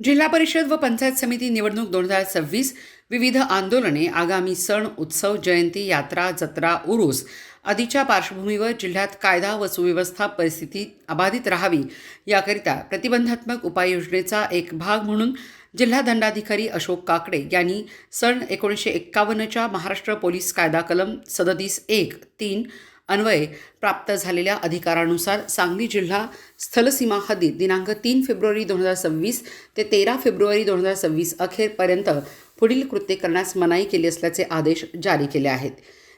जिल्हा परिषद व पंचायत समिती निवडणूक दोन हजार सव्वीस विविध आंदोलने आगामी सण उत्सव जयंती यात्रा जत्रा उरूस आदीच्या पार्श्वभूमीवर जिल्ह्यात कायदा व सुव्यवस्था परिस्थिती अबाधित राहावी याकरिता प्रतिबंधात्मक उपाययोजनेचा एक भाग म्हणून जिल्हा दंडाधिकारी अशोक काकडे यांनी सन एकोणीसशे एक्कावन्नच्या महाराष्ट्र पोलीस कायदा कलम सदतीस एक तीन अन्वये प्राप्त झालेल्या अधिकारानुसार सांगली जिल्हा स्थलसीमा हद्दीत दिनांक तीन फेब्रुवारी दोन हजार सव्वीस ते तेरा फेब्रुवारी दोन हजार सव्वीस अखेरपर्यंत पुढील कृत्ये करण्यास मनाई केली असल्याचे आदेश जारी केले आहेत.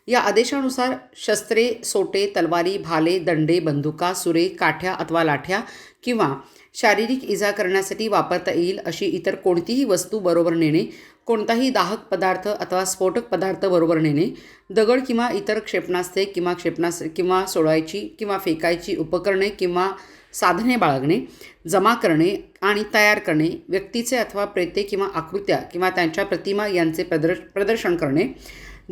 या आदेशानुसार शस्त्रे सोटे तलवारी भाले दंडे बंदुका सुरे काठ्या अथवा लाठ्या किंवा शारीरिक इजा करण्यासाठी वापरता येईल अशी इतर कोणतीही वस्तू बरोबर नेणे कोणताही दाहक पदार्थ अथवा स्फोटक पदार्थ बरोबर नेणे दगड किंवा इतर क्षेपणास्त्रे किंवा क्षेपणास्त्र किंवा सोडायची किंवा फेकायची उपकरणे किंवा साधने बाळगणे जमा करणे आणि तयार करणे व्यक्तीचे अथवा प्रेते किंवा आकृत्या किंवा त्यांच्या प्रतिमा यांचे प्रदर्श प्रदर्शन करणे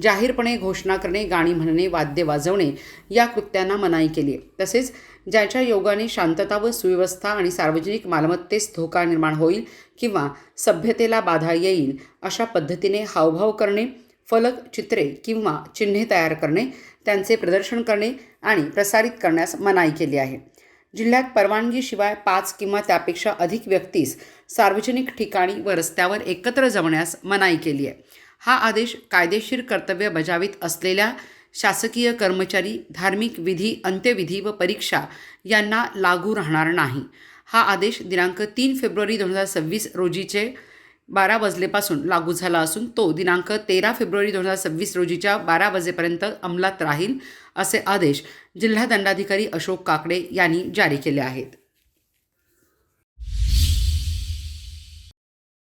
जाहीरपणे घोषणा करणे गाणी म्हणणे वाद्य वाजवणे या कृत्यांना मनाई केली आहे. तसेच ज्याच्या योगाने शांतता व सुव्यवस्था आणि सार्वजनिक मालमत्तेस धोका निर्माण होईल किंवा सभ्यतेला बाधा येईल अशा पद्धतीने हावभाव करणे फलक चित्रे किंवा चिन्हे तयार करणे त्यांचे प्रदर्शन करणे आणि प्रसारित करण्यास मनाई केली आहे. जिल्ह्यात परवानगीशिवाय पाच किंवा त्यापेक्षा अधिक व्यक्तीस सार्वजनिक ठिकाणी व रस्त्यावर एकत्र जमण्यास मनाई केली आहे. हा आदेश कायदेशीर कर्तव्य बजावित असलेल्या शासकीय कर्मचारी धार्मिक विधी अंत्यविधी व परीक्षा यांना लागू राहणार नाही. हा आदेश दिनांक तीन फेब्रुवारी दोन हजार सव्वीस रोजीचे बारा वाजलेपासून लागू झाला असून तो दिनांक तेरा फेब्रुवारी दोन हजार सव्वीस रोजीच्या बारा वाजेपर्यंत अंमलात राहील असे आदेश जिल्हा दंडाधिकारी अशोक काकडे यांनी जारी केले आहेत.